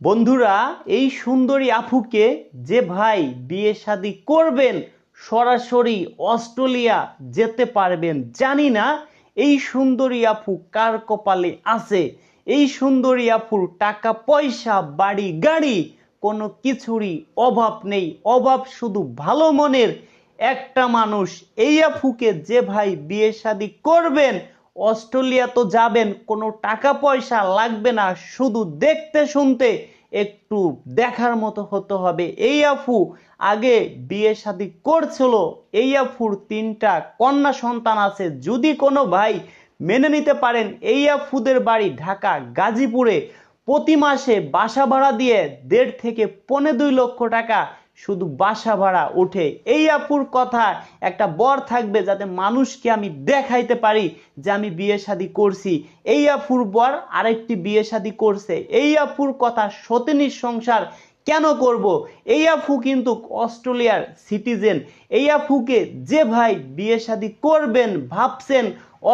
বন্ধুরা, এই সুন্দরী আফুকে যে ভাই বিয়ে শাদি করবেন, সরাসরি অস্ট্রেলিয়া যেতে পারবেন, জানি না এই সুন্দরী আফু কার কপালে আছে। এই সুন্দরী আফুর টাকা, পয়সা, বাড়ি, গাড়ি, কোনো কিছুরই অভাব নেই। অভাব শুধু ভালো মনের একটা মানুষ। এই আফুকে যে ভাই বিয়ে শাদি করবেন অস্ট্রেলিয়া তো যাবেন, কোনো টাকা পয়সা লাগবে না, শুধু দেখতে শুনতে একটু দেখার মতো হতে হবে। এই আফু আগে বিয়ে শাদি করছিল, এই আফুর তিনটা কন্যা সন্তান আছে, যদি কোনো ভাই মেনে নিতে পারেন, এই আফুদের বাড়ি ঢাকা, গাজীপুরে প্রতি মাসে বাসা ভাড়া দিয়ে দেড় থেকে পৌনে দুই লক্ষ টাকা শুধু বাসা ভাড়া ওঠে। এই আপুর কথা একটা বর থাকবে যাতে মানুষকে আমি দেখাইতে পারি যে আমি বিয়ে শাদি করছি। এই আপুর বর আরেকটি বিয়ে শাদি করছে। এই আপুর কথা সতিনীর সংসার কেন করব? এই আফু কিন্তু অস্ট্রেলিয়ার সিটিজেন। এই আফুকে যে ভাই বিয়ে শাদি করবেন ভাবছেন,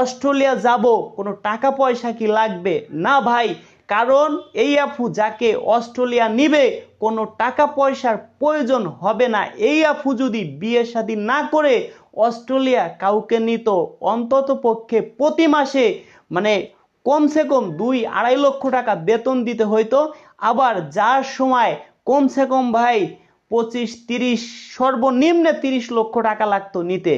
অস্ট্রেলিয়া যাব, কোনো টাকা পয়সা কি লাগবে? না ভাই কারণ এই আফু যাকে অস্ট্রেলিয়া নিবে, কোনো টাকা পয়সার প্রয়োজন হবে না। এই আফু যদি বিয়ে শাদী না করে অস্ট্রেলিয়া কাউকে নিত, অন্তত পক্ষে প্রতি মাসে মানে কমসে কম দুই আড়াই লক্ষ টাকা বেতন দিতে হইতো। আবার যার সময় কমসে কম ভাই পঁচিশ, তিরিশ, সর্বনিম্নে তিরিশ লক্ষ টাকা লাগতো নিতে।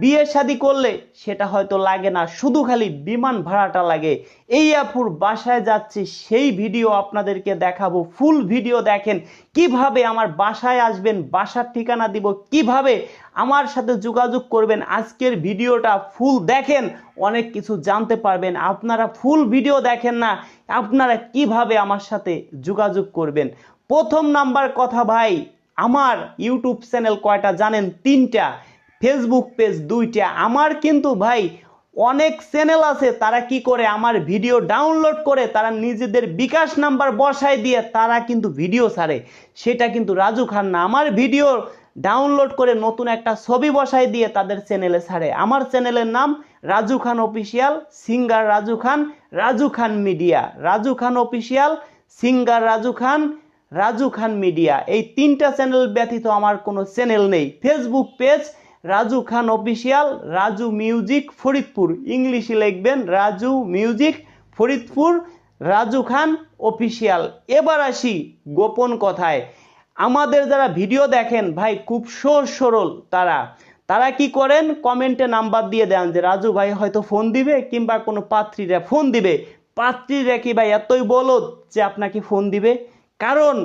বিয়ে শাদি করলে সেটা হয়তো লাগে না, শুধু খালি বিমান ভাড়াটা লাগে। এই আপুর বাসায় যাচ্ছি, সেই ভিডিও আপনাদেরকে দেখাবো, ফুল ভিডিও দেখেন, কীভাবে আমার বাসায় আসবেন, বাসার ঠিকানা দিব, কীভাবে আমার সাথে যোগাযোগ করবেন, আজকের ভিডিওটা ফুল দেখেন, অনেক কিছু জানতে পারবেন। আপনারা ফুল ভিডিও দেখেন না, আপনারা কীভাবে আমার সাথে যোগাযোগ করবেন? প্রথম নাম্বার কথা ভাই, আমার ইউটিউব চ্যানেল কয়টা জানেন? তিনটা। ফেসবুক পেজ দুইটা। আমার কিন্তু ভাই অনেক চ্যানেল আছে, তারা কি করে আমার ভিডিও ডাউনলোড করে, তারা নিজেদের বিকাশ নাম্বার বসায় দিয়ে তারা কিন্তু ভিডিও ছাড়ে। সেটা কিন্তু রাজু খান না। আমার ভিডিও ডাউনলোড করে নতুন একটা ছবি বসায় দিয়ে তাদের চ্যানেলে ছাড়ে। আমার চ্যানেলের নাম Raju Khan official singer Raju Khan Raju Khan media Raju Khan official singer Raju Khan Raju Khan media এই তিনটা চ্যানেল ব্যতীত আমার কোনো চ্যানেল নেই। Facebook page Raju Khan official Raju music Faridpur. ইংলিশে লিখবেন, রাজু মিউজিক ফরিদপুর, রাজু খান অফিসিয়াল এবার আসি গোপন কথায়। আমাদের যারা ভিডিও দেখেন, ভাই খুব সহজ সরল তারা। তারা কি করেন? কমেন্টে নাম্বার দিয়ে দেন যে, রাজু ভাই হয়তো ফোন দিবে কিংবা কোনো পাত্রীরা ফোন দিবে। পাত্রীরা কি ভাই এতই বলো যে আপনাকে ফোন দিবে? কারণ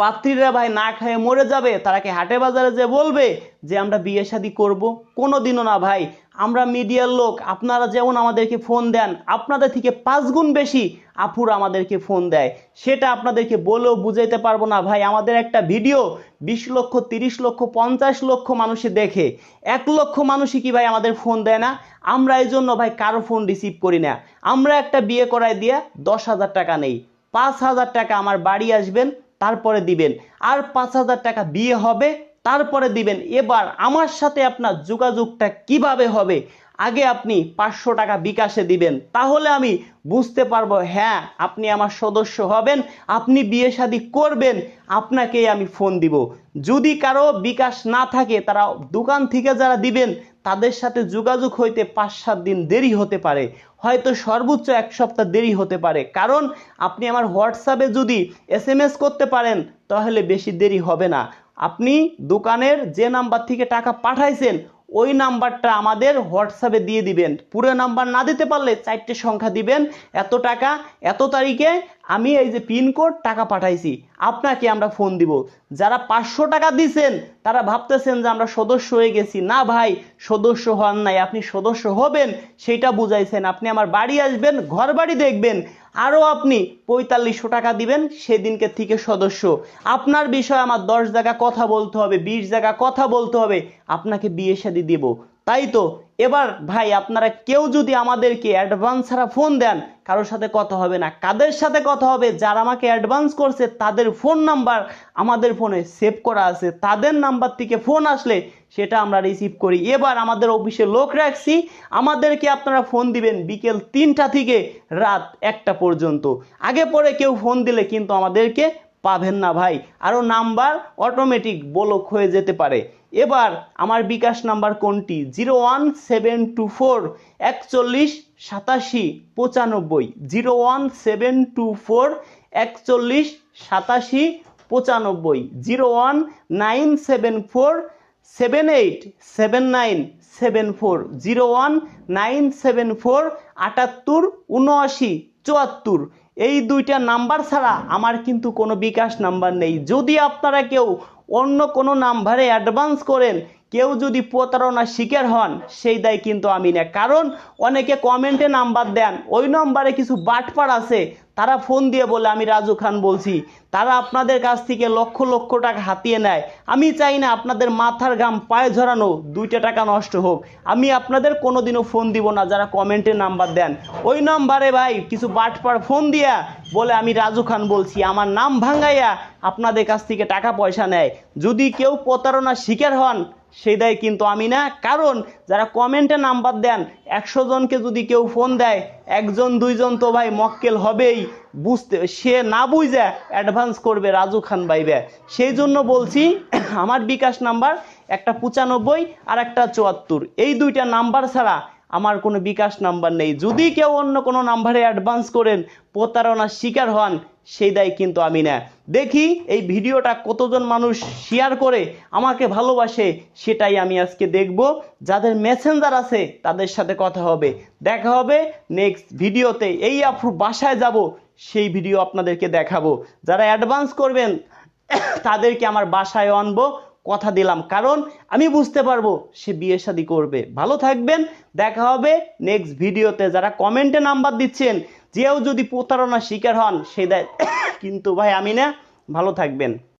পাত্রীরা ভাই না খেয়ে মরে যাবে, তারা কি হাটে বাজারে যে বলবে যে আমরা বিয়ে শাদি করব? কোনো দিনও না ভাই। আমরা মিডিয়ার লোক, আপনারা যেমন আমাদেরকে ফোন দেন, আপনাদের থেকে পাঁচ গুণ বেশি আপুরা আমাদেরকে ফোন দেয়। সেটা আপনাদেরকে বলেও বুঝাইতে পারব না ভাই। আমাদের একটা ভিডিও বিশ লক্ষ, তিরিশ লক্ষ, পঞ্চাশ লক্ষ মানুষে দেখে। এক লক্ষ মানুষই কি ভাই আমাদের ফোন দেয় না? আমরা এই জন্য ভাই কারও ফোন রিসিভ করি না। আমরা একটা বিয়ে করায় দিয়ে দশ হাজার টাকা নেই। পাঁচ হাজার টাকা আমার বাড়ি আসবেন তারপরে দিবেন। আর পাঁচ হাজার টাকা বিয়ে হবে, তারপরে দিবেন। এবার আমার সাথে আপনার যোগাযোগটা কীভাবে হবে? আগে আপনি পাঁচশো টাকা বিকাশে দিবেন, তাহলে আমি বুঝতে পারব হ্যাঁ আপনি আমার সদস্য হবেন, আপনি বিয়ে শাদী করবেন, আপনাকেই আমি ফোন দিব। যদি কারও বিকাশ না থাকে, তারা দোকান থেকে যারা দিবেন, তাদের সাথে যোগাযোগ হইতে পাঁচ সাত দিন দেরি হতে পারে। হয়তো সর্বোচ্চ এক সপ্তাহ দেরি হতে পারে। কারণ আপনি আমার হোয়াটসঅ্যাপে যদি এস করতে পারেন, তাহলে বেশি দেরি হবে না। আপনি দোকানের যে নাম্বার থেকে টাকা পাঠাইছেন ওই নাম্বারটা আমাদের হোয়াটসঅ্যাপে দিয়ে দিবেন। পুরো নাম্বার না দিতে পারলে চারটে সংখ্যা দিবেন। এত টাকা, এত তারিখে আমি এই যে পিনকোড টাকা পাঠাইছি, আপনাকে আমরা ফোন দিব। যারা পাঁচশো টাকা দিছেন, তারা ভাবতেছেন যে আমরা সদস্য হয়ে গেছি। না ভাই, সদস্য হন নাই। আপনি সদস্য হবেন সেটা বুঝাইছেন। আপনি আমার বাড়ি আসবেন, ঘর বাড়ি দেখবেন। আরও আপনি পঁয়তাল্লিশশো টাকা দিবেন, সেদিনকে থেকে সদস্য। আপনার বিষয়ে আমার দশ জায়গা কথা বলতে হবে, বিশ জায়গা কথা বলতে হবে। আপনাকে বিয়ে শাদি দিব। তাই তো? এবার ভাই আপনারা কেউ যদি আমাদেরকে অ্যাডভান্স ছাড়া ফোন দেন, কারোর সাথে কথা হবে না। কাদের সাথে কথা হবে? যারা আমাকে অ্যাডভান্স করছে, তাদের ফোন নাম্বার আমাদের ফোনে সেভ করা আছে। তাদের নাম্বার থেকে ফোন আসলে সেটা আমরা রিসিভ করি। এবার আমাদের অফিসে লোক রাখছি। আমাদেরকে আপনারা ফোন দিবেন বিকেল তিনটা থেকে রাত একটা পর্যন্ত। আগে পরে কেউ ফোন দিলে কিন্তু আমাদেরকে পাবেন না ভাই। আরও নাম্বার অটোমেটিক ব্লক হয়ে যেতে পারে। এবার আমার বিকাশ নাম্বার কোনটি? Zero one seven two four একচল্লিশ সাতাশি পঁচানব্বই। Zero one seven two four একচল্লিশ সাতাশি পঁচানব্বই। Zero one nine seven four seven eight seven nine seven four zero one nine seven four আটাত্তর উনআশি চুয়াত্তর। এই দুইটা নাম্বার ছাড়া আমার কিন্তু কোনো বিকাশ নাম্বার নেই। যদি আপনারা কেউ অন্য কোনো নাম্বারে অ্যাডভান্স করেন, কেউ যদি প্রতারণার শিকার হন, সেই দায় কিন্তু আমি না কারণ অনেকে কমেন্টে নাম্বার দেন, ওই নাম্বারে কিছু বাটপার আছে তারা ফোন দিয়ে বলে, আমি রাজু খান বলছি। তারা আপনাদের কাছ থেকে লক্ষ লক্ষ টাকা হাতিয়ে নেয়। আমি চাই না আপনাদের মাথার ঘাম পায়ে ঝরানো দুইটা টাকা নষ্ট হোক। আমি আপনাদের কোনোদিনও ফোন দিব না, যারা কমেন্টে নাম্বার দেন। ওই নাম্বারে ভাই কিছু বাটপার ফোন দিয়া বলে, আমি রাজু খান বলছি। আমার নাম ভাঙ্গাইয়া আপনাদের কাছ থেকে টাকা পয়সা নেয়। যদি কেউ প্রতারণার শিকার হন সেই দায় কিন্তু আমি না। কারণ যারা কমেন্টে নাম্বার দেন, একশো জনকে যদি কেউ ফোন দেয়, একজন, দুইজন তো ভাই মক্কেল হবেই। বুঝতে, সে না বুঝে অ্যাডভান্স করবে রাজু খান ভাইবে সেই জন্য বলছি, আমার বিকাশ নাম্বার একটা পঁচানব্বই আর একটা চুয়াত্তর। এই দুইটা নাম্বার ছাড়া আমার কোনো বিকাশ নাম্বার নেই। যদি কেউ অন্য কোনো নাম্বারে অ্যাডভান্স করেন, প্রতারণার শিকার হন সেই দায় কিন্তু আমি না। দেখি এই ভিডিওটা কতজন মানুষ শেয়ার করে, আমাকে ভালোবাসে, সেটাই আমি আজকে দেখব। যাদের মেসেঞ্জার আছে, তাদের সাথে কথা হবে। দেখা হবে নেক্সট ভিডিওতে। এই আফু বাসায় যাব, সেই ভিডিও আপনাদেরকে দেখাবো। যারা অ্যাডভান্স করবেন, তাদেরকে আমার বাসায় আনব, কথা দিলাম। কারণ আমি বুঝতে পারব, সে বিয়ে শাদী করবে। ভালো থাকবেন, দেখা হবে নেক্সট ভিডিওতে। যারা কমেন্টে নাম্বার দিচ্ছেন যেও যদি প্রতারণার শিকার হন সে কিন্তু ভাই আমি না ভালো থাকবেন।